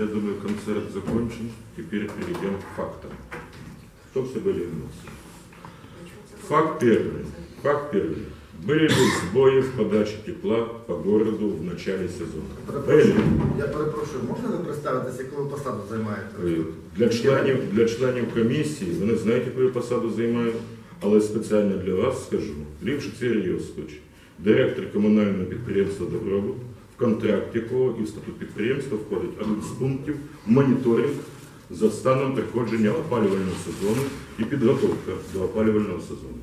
Я думаю, концерт закончен. Теперь перейдем к фактам. Что все были эмоции? Факт первый. Факт первый. Были ли сбои в подаче тепла по городу в начале сезона? Перепрошую, Были. я перепрошую, можна ви представитися, яку ви посаду займаєте? Е, Для членів, для членів комісії, ви не знаєте, яку я посаду займаю, але спеціально для вас скажу. Ліпшик Сергій Йосипович, директор комунального підприємства Добробут, в контракт якого і в статут підприємства входить один з пунктів моніторинг за станом приходження опалювального сезону і підготовка до опалювального сезону.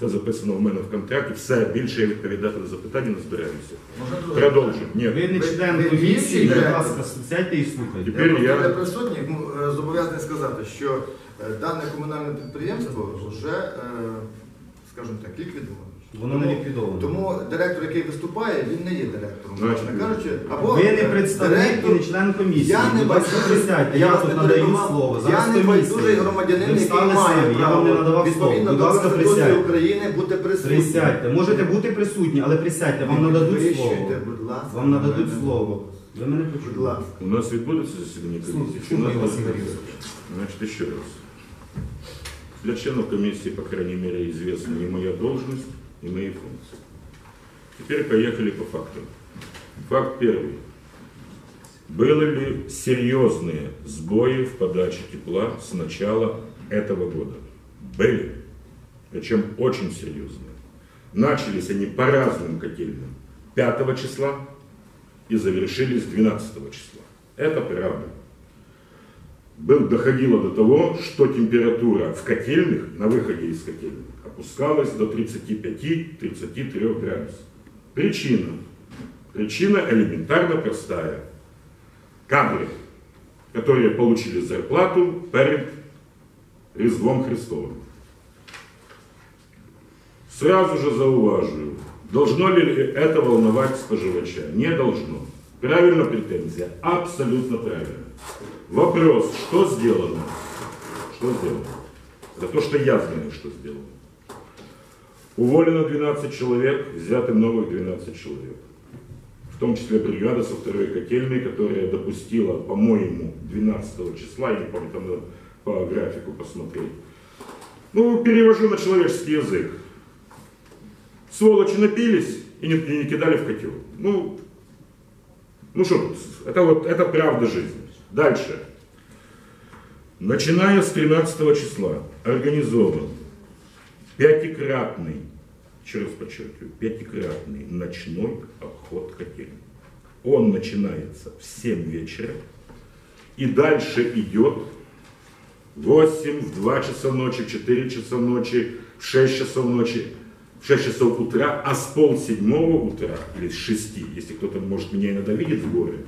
Це записано в мене в контракті. Все більше я відповідати на запитання не збираюся. Продовжуємо. Ні. Ви не член комісії, будь ласка, сядьте і слухайте. Тепер Я, я- я присутній, ну, е, зобов'язаний сказати, що е, дане комунальне підприємство вже, е, скажімо так, ліквідовано. Воно не ліквідовано. Тому директор, який виступає, він не є директором, власне кажучи. Або Ви не представник і директор- не член комісії. Я не Будь ласка, байдужий- присядьте, я я вас тут не надаю перебивав. слово. Я не байдужий комісія. громадянин, Ви який встали має самі, я вам не надавав слово. відповідно Будь до ласка, Конституції присядьте. України бути присутнім. Присядьте. Можете бути присутні, але присядьте, вам Не нададуть підвищуйте, слово. будь ласка, Вам нададуть мене слово. Ви мене Будь почули. ласка. У нас відбудеться засідання комісії? Чи у нас Значит, еще раз. Для членов комиссии, по крайней мере, известна и моя должность, и мои функции. Теперь поехали по фактам. Факт первый. Были ли серьезные сбои в подаче тепла с начала этого года? Были. Причем очень серьезные. Начались они по разным котельным 5 числа и завершились 12 числа. Это правда был, доходило до того, что температура в котельных, на выходе из котельных, опускалась до 35-33 градусов. Причина. Причина элементарно простая. Кадры, которые получили зарплату перед Різдвом Христовым. Сразу же зауваживаю, должно ли это волновать споживача? Не должно. Правильно претензия? Абсолютно правильно. Вопрос, что сделано? Что сделано? Это то, что я знаю, что сделано. Уволено 12 человек, взяты новых 12 человек. В том числе бригада со второй котельной, которая допустила, по-моему, 12 числа, я не помню, там надо по графику посмотреть. Ну, перевожу на человеческий язык. Сволочи напились и не, не кидали в котел. Ну, ну что, это вот, это правда жизни. Дальше. Начиная с 13 числа организован пятикратный, еще раз подчеркиваю, пятикратный ночной обход котельной. Он начинается в 7 вечера и дальше идет 8, в 2 часа ночи, в 4 часа ночи, в 6 часов ночи, в 6 часов утра, а с пол седьмого утра, или с 6, если кто-то, может, меня иногда видит в городе,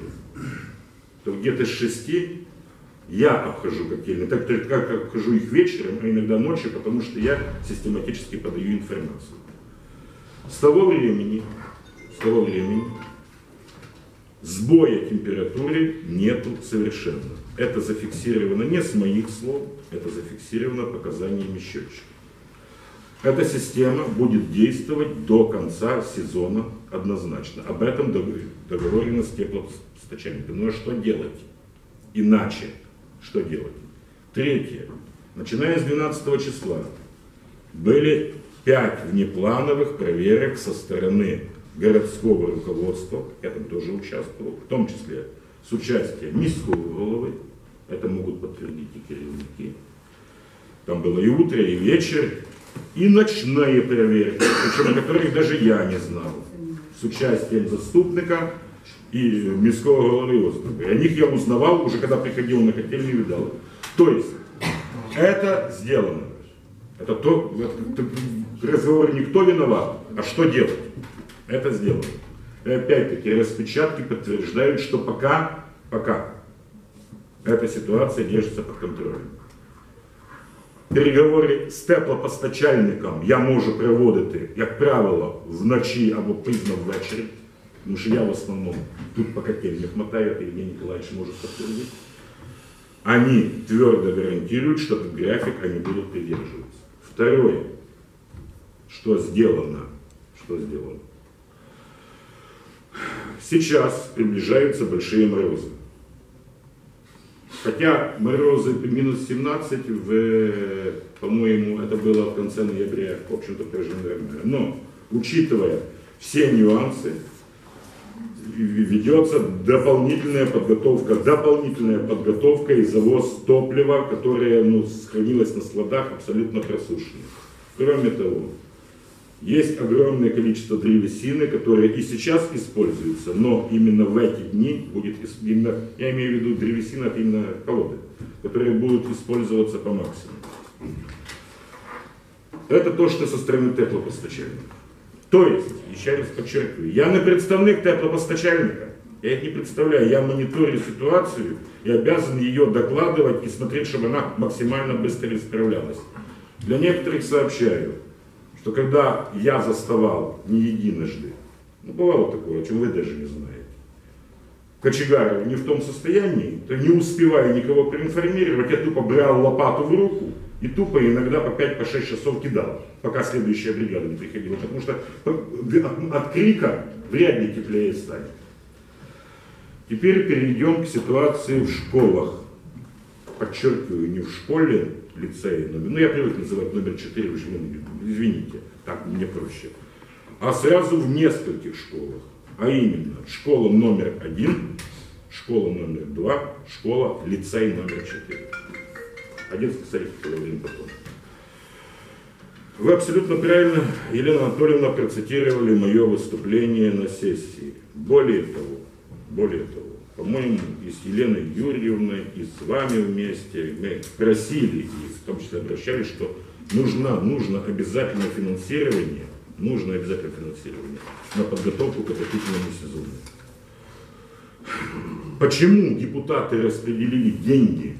то где-то с 6 я обхожу котельные, так как обхожу их вечером, а иногда ночью, потому что я систематически подаю информацию. С того времени, с того времени сбоя температуры нету совершенно. Это зафиксировано не с моих слов, это зафиксировано показаниями счетчика. Эта система будет действовать до конца сезона однозначно. Об этом договор- договорено с теплопостачальником. Ну а что делать? Иначе что делать? Третье. Начиная с 12 числа были пять внеплановых проверок со стороны городского руководства, я там тоже участвовал, в том числе с участием міського головы, это могут подтвердить и керівники. Там было и утро, и вечер, и ночные проверки, причем о которых даже я не знал, с участием заступника и міського голови острова. И о них я узнавал уже, когда приходил на котельную и видал. То есть, это сделано. Это то, это, в разговоре не кто виноват, а что делать. Это сделано. И опять-таки распечатки подтверждают, что пока, пока эта ситуация держится под контролем. Переговори з теплопостачальником я можу проводити, як правило, вночі або пізно ввечері, тому що я в основному тут по котельных мотаю, это Евгений Николаевич может подтвердить. Они твердо гарантируют, что этот график они будут придерживаться. Второе, что сделано, что сделано. Сейчас приближаются большие морозы. Хотя морозы минус 17, в, по-моему, это было в конце ноября, в общем-то, тоже нормально. Но, учитывая все нюансы, ведется дополнительная подготовка, дополнительная подготовка и завоз топлива, которое ну, сохранилось на складах абсолютно просушенных. Кроме того, есть огромное количество древесины, которое и сейчас используется, но именно в эти дни будет, именно, я имею в виду древесина, это именно колоды, которые будут использоваться по максимуму. Это то, что со стороны теплопостачальника. То есть, еще раз подчеркиваю, я не представник теплопостачальника, я их не представляю, я мониторю ситуацию и обязан ее докладывать и смотреть, чтобы она максимально быстро исправлялась. Для некоторых сообщаю, что когда я заставал не единожды, ну бывало такое, о чем вы даже не знаете, кочегаров не в том состоянии, то не успевая никого проинформировать, я тупо брал лопату в руку и тупо иногда по 5-6 часов кидал, пока следующая бригада не приходила, потому что от, крика вряд ли теплее станет. Теперь перейдем к ситуации в школах. Подчеркиваю, не в школе, лицее, номер, ну я привык называть номер 4, вы же, ну, извините, так мне проще. А сразу в нескольких школах. А именно, школа номер один, школа номер два, школа, лицей номер четыре. Одиннадцатый, кстати, половину потом. Вы абсолютно правильно, Елена Анатольевна, процитировали мое выступление на сессии. Более того, более того, по-моему, и с Еленой Юрьевной, и с вами вместе мы просили, и в том числе обращались, что нужно, нужно обязательно финансирование, нужно обязательно финансирование на подготовку к отопительному сезону. Почему депутаты распределили деньги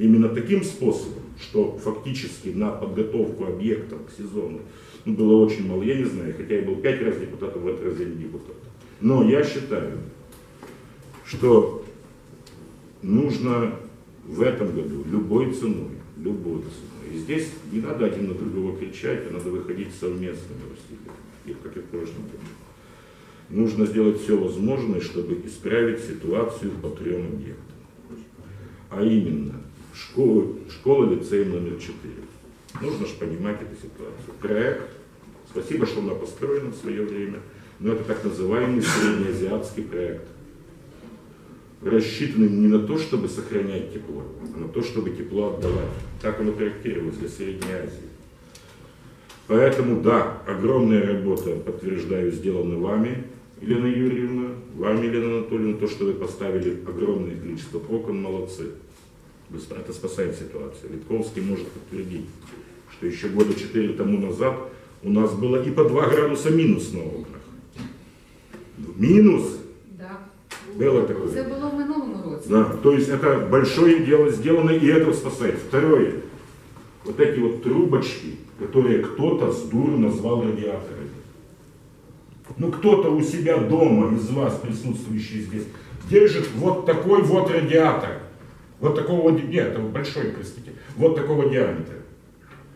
именно таким способом, что фактически на подготовку объектов к сезону ну, было очень мало. Я не знаю, хотя я был пять раз депутатом, в этот раз я. Но я считаю, что нужно в этом году любой ценой, любой ценой. И здесь не надо один на другого кричать, а надо выходить совместными усилиями, как и в прошлом году. Нужно сделать все возможное, чтобы исправить ситуацию по трем объектам. А именно, школа, школа лицей номер 4. Нужно же понимать эту ситуацию. Проект, спасибо, что она построена в свое время, но это так называемый среднеазиатский проект. Рассчитанный не на то, чтобы сохранять тепло, а на то, чтобы тепло отдавать. Так оно проектировалось для Средней Азии. Поэтому, да, огромная работа, подтверждаю, сделана вами, Елена Юрьевна, вами, Елена Анатольевна, то, что вы поставили огромное количество окон, молодцы. Это спасает ситуацию. Витковский может подтвердить, что еще года четыре тому назад у нас было и по 2 градуса минус на окнах. Минус Да. было такое. було в минулому році. Да, то есть это большое дело сделано, и это спасает. Второе. Вот эти вот трубочки, которые кто-то с дуру назвал радиаторами. Ну кто-то у себя дома из вас, присутствующих здесь, держит вот такой вот радиатор. Вот такого нет, это большой, простите, вот такого диаметра.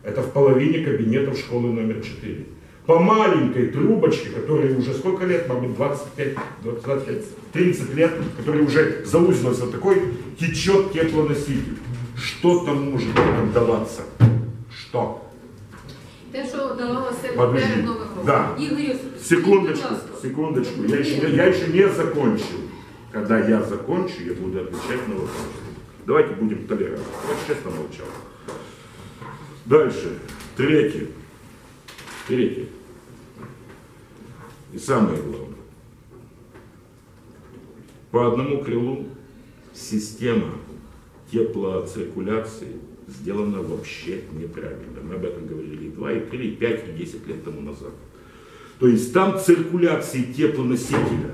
Это в половине кабинетов школы номер 4. По маленькой трубочке, которая уже сколько лет, мабуть, 25, 25, 30 лет, которая уже заузилась вот такой, течет теплоноситель. Что там может отдаваться? Что? Те, що давалося Подожди. перед Новим роком. Да. Ігор Йосипович, Секундочку, скажіть, будь ласка. секундочку. Я еще, я еще не закончил. Когда я закончу, я буду отвечать на вопросы. Давайте будем толерантны. Я честно молчал. Дальше. Третье. Третье. И самое главное. По одному крылу система теплоциркуляции сделана вообще неправильно. Мы об этом говорили и 2, и 3, и 5, и 10 лет тому назад. То есть там циркуляции теплоносителя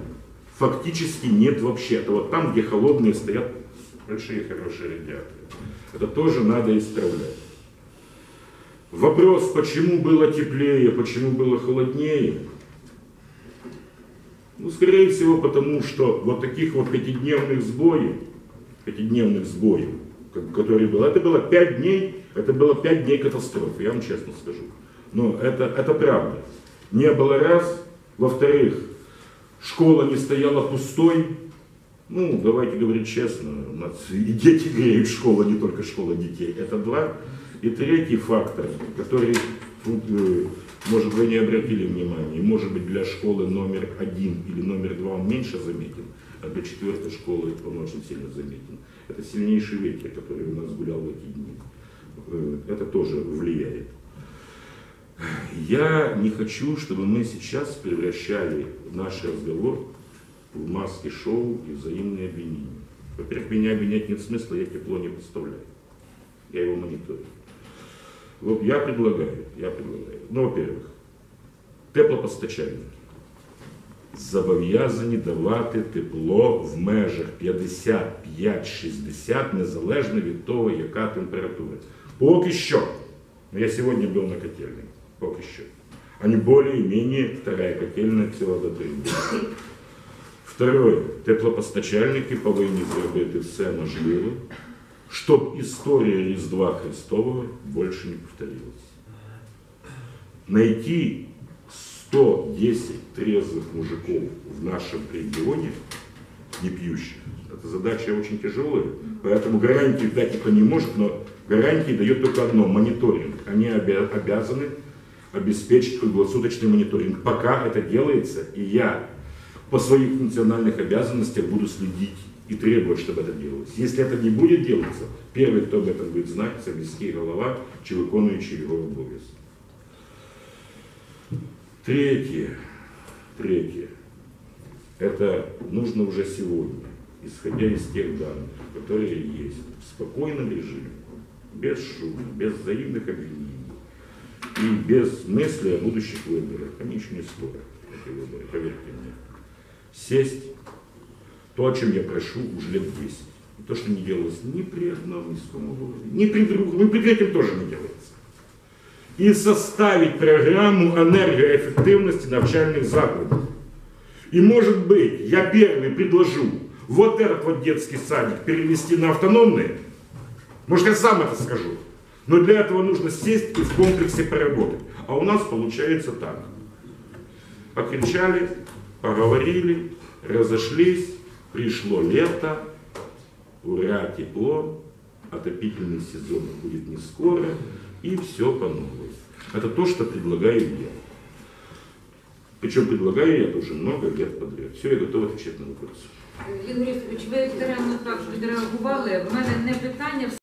фактически нет вообще. Это вот там, где холодные стоят большие хорошие радиаторы. Это тоже надо исправлять. Вопрос, почему было теплее, почему было холоднее, ну, скорее всего, потому что вот таких вот пятидневных сбоев, пятидневных сбоев, которые было, это было пять дней, это было пять дней катастрофы, я вам честно скажу. Но это, это правда. Не было раз. Во-вторых, школа не стояла пустой. Ну, давайте говорить честно, у нас и дети греют школа, не только школа детей. Это два. И третий фактор, который, э, может, вы не обратили внимания, может быть, для школы номер один или номер два он меньше заметен, а для четвертой школы он очень сильно заметен. Это сильнейший ветер, который у нас гулял в эти дни. Э, Это тоже влияет. Я не хочу, чтобы мы сейчас превращали наш разговор в маски-шоу и взаимные обвинения. Во-первых, меня обвинять нет смысла, я тепло не поставляю. Я его мониторю. Вот я предлагаю, я предлагаю. Ну, во-первых, теплопостачальники зобов'язані давати тепло в межах 55-60, незалежно від того, яка температура. Поки що. Ну, Я сьогодні був на котельні. Поки що. Они более-менее вторая котельная цілодобрива. Второе. Теплопостачальники повинні зробити все можливе, щоб історія Різдва Христового більше не повторилась. Найти 110 трезвых мужиков в нашем регионе, не пьющих, эта задача очень тяжелая, поэтому гарантии дать никто не может, но гарантии дает только одно – мониторинг. Они обя- обязаны обеспечить круглосуточный мониторинг. Пока это делается, и я по своих функциональных обязанностях буду следить и требовать, чтобы это делалось. Если это не будет делаться, первый, кто об этом будет знать, це міський голова чи виконуючий його обов'язки. Третье, третье, это нужно уже сегодня, исходя из тех данных, которые есть, в спокойном режиме, без шума, без взаимных обвинений и без мысли о будущих выборах. Они еще не скоро, эти выборы, поверьте мне. Сесть, то, о чем я прошу уже лет 10. И то, что не делалось ни при одном низком городе, ни при другом, ну, при третьем тоже не делается и составить программу энергоэффективности навчальных закладов. И может быть, я первый предложу вот этот вот детский садик перевести на автономный. Может, я сам это скажу. Но для этого нужно сесть и в комплексе поработать. А у нас получается так. Покричали, поговорили, разошлись, пришло лето, ура, тепло, отопительный сезон будет не скоро, и все по новой. Это то, что предлагаю я. Причем предлагаю я это уже много лет подряд. Все, я готов отвечать на вопросы. Ігор Юрійович, ви даремно так відреагували. В мене не питання